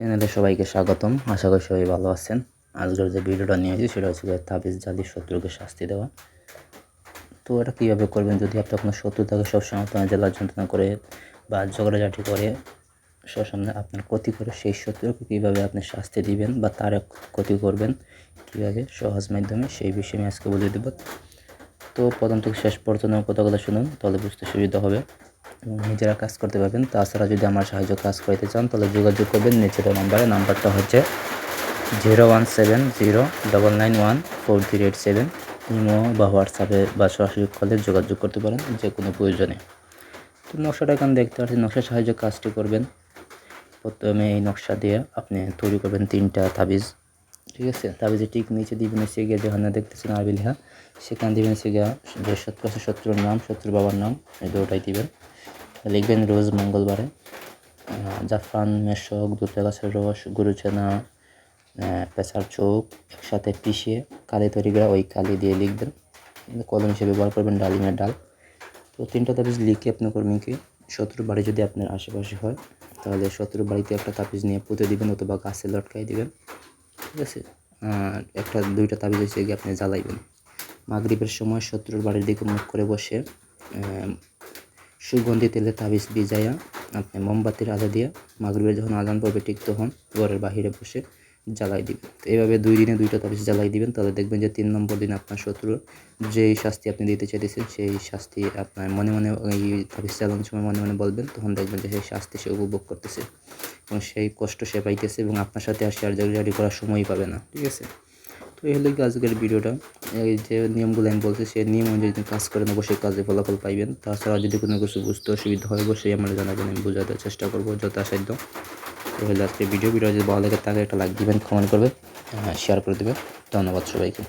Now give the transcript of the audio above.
চ্যানেলে সবাইকে স্বাগতম। আশা করি সবাই ভালো আছেন। আজকের যে ভিডিওটা নিয়েছি সেটা হচ্ছে তাবিজ জালি শত্রুকে শাস্তি দেওয়া। তো এটা কীভাবে করবেন? যদি আপনার কোনো শত্রু থাকে সবসময় আপনার জেলার যন্ত্রণা করে বা ঝগড়াঝাটি করে, সবসময় আপনার ক্ষতি করে, সেই শত্রুকে কীভাবে আপনি শাস্তি দিবেন বা তার ক্ষতি করবেন, কীভাবে? সহজ মাধ্যমে সেই বিষয়ে আমি আজকে বলে দেব। তো প্রথম থেকে শেষ পর্যন্ত কথাগুলো শুনুন, তাহলে বুঝতে সুবিধা হবে। নিজেরা কাজ করতে পারবেন। তাছাড়া যদি আমার সাহায্য কাজ করতে চান, তাহলে যোগাযোগ করবেন। নিচের নাম্বারে নাম্বারটা হচ্ছে zero one seven zero double nine one four three eight seven. Imo বা হোয়াটসঅ্যাপে বা সরাসরি কলে যোগাযোগ করতে পারেন, যে কোনো প্রয়োজনে। তো নকশাটা এখন দেখতে পাচ্ছি, নকশার সাহায্যে কাজটি করবেন। প্রথমে এই নকশা দিয়ে আপনি তৈরি করবেন তিনটা তাবিজ। ঠিক আছে? তাবিজে ঠিক নিচে দিবেন এসে গিয়ে যেখানে দেখতেছেন আরবি লেখা। সেখানে দিবেন এসে গিয়া যে শত্রু আছে শত্রুর নাম শত্রুর বাবার নাম, এই দুটাই দিবেন। লিখবেন রোজ মঙ্গলবারে। জাফরান, মেশক দুধা গাছের রস, গরুচেনা পেঁচার চোখ একসাথে পিষিয়ে কালি তৈরি করে ওই কালি দিয়ে লিখবেন। কলম হিসেবে ব্যবহার করবেন ডালিমের ডাল। তো তিনটা তাবিজ লিখে আপনি করবেন কি, শত্রুর বাড়ি যদি আপনার আশেপাশে হয়, তাহলে শত্রুর বাড়িতে একটা তাবিজ নিয়ে পুঁতে দিবেন অথবা গাছে লটকাই দিবেন। ঠিক আছে? একটা, দুইটা তাবিজ হচ্ছে গিয়ে আপনি জ্বালাইবেন। মাগরিবের সময় শত্রুর বাড়ির দিকে মুখ করে বসে সুগন্ধি তেলে তাবিজ ভিজাইয়া আপনি মোমবাতির আলো দিয়ে মাগরিবের যখন আজান পড়বে ঠিক তখন ঘরের বাহিরে বসে জ্বালাই দিবেন। এইভাবে দুই দিনে দুইটা তাবিজ জ্বালাই দিবেন, তাহলে দেখবেন যে তিন নম্বর দিন আপনার শত্রু যেই শাস্তি আপনি দিতে চাইতেছেন, সেই শাস্তি আপনার মনে মনে এই তাবিজ চালানোর সময় মনে মনে বলবেন, তখন দেখবেন যে সেই শাস্তি সে উপভোগ করতেছে এবং সেই কষ্ট সে পাইতেছে এবং আপনার সাথে আর শেয়ার জারি করার সময়ই পাবে না। ঠিক আছে? তো এই হলো আজকের ভিডিওটা। এই যে নিয়মগুলো আমি বলছি, সেই নিয়ম অনুযায়ী যদি কাজ করেন অবশ্যই কাজে ফলাফল পাইবেন। তাছাড়া যদি কোনো কিছু বুঝতে অসুবিধা হয়, অবশ্যই আমার জানাবেন, আমি বোঝাতে চেষ্টা করব যথাসাধ্য। তাহলে হলো আজকে ভিডিও ভিডিও যদি ভালো লাগে তাকে একটা লাইক দিবেন কমেন্ট করবে শেয়ার করে দেবেন। ধন্যবাদ সবাইকে।